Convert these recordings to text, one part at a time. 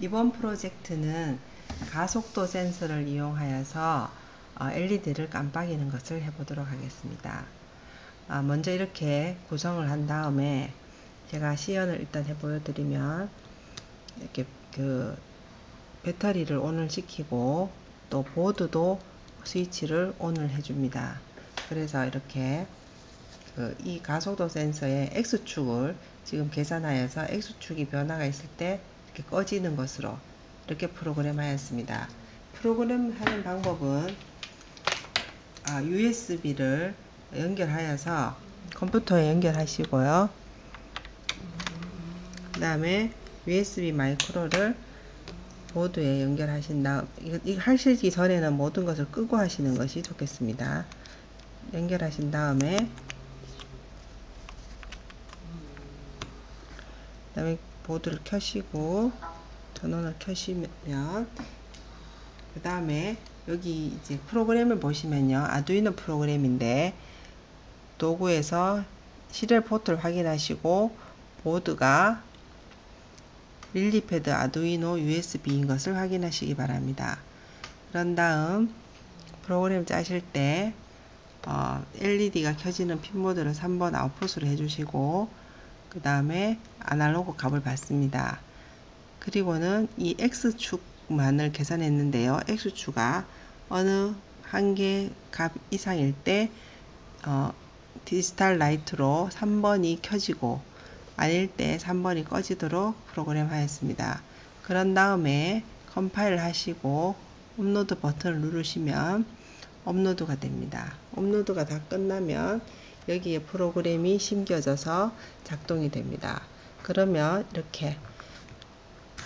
이번 프로젝트는 가속도 센서를 이용하여서 LED를 깜빡이는 것을 해보도록 하겠습니다. 아, 먼저 이렇게 구성을 한 다음에 제가 시연을 일단 해 보여드리면 이렇게 그 배터리를 온을 시키고 또 보드도 스위치를 온을 해줍니다. 그래서 이렇게 그 이 가속도 센서의 X축을 지금 계산하여서 X축이 변화가 있을 때 이렇게 꺼지는 것으로 이렇게 프로그램 하였습니다. 프로그램 하는 방법은 아, USB를 연결하여서 컴퓨터에 연결하시고요. 그 다음에 USB 마이크로를 보드에 연결하신 다음 이거 하시기 전에는 모든 것을 끄고 하시는 것이 좋겠습니다. 연결하신 다음에 그 다음에 보드를 켜시고 전원을 켜시면 그 다음에 여기 이제 프로그램을 보시면요 아두이노 프로그램인데 도구에서 시리얼 포트를 확인하시고 보드가 릴리패드 아두이노 USB인 것을 확인하시기 바랍니다. 그런 다음 프로그램 짜실 때 어, LED가 켜지는 핀 모드를 3번 아웃풋으로 해주시고 그 다음에 아날로그 값을 받습니다. 그리고는 이 X축만을 계산했는데요. X축가 어느 한 개 값 이상일 때 어, 디지털 라이트로 3번이 켜지고 아닐 때 3번이 꺼지도록 프로그램 하였습니다. 그런 다음에 컴파일 하시고 업로드 버튼을 누르시면 업로드가 됩니다. 업로드가 다 끝나면 여기에 프로그램이 심겨져서 작동이 됩니다. 그러면 이렇게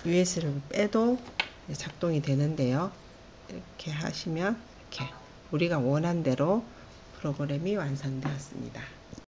USB를 빼도 작동이 되는데요. 이렇게 하시면 이렇게 우리가 원한 대로 프로그램이 완성되었습니다.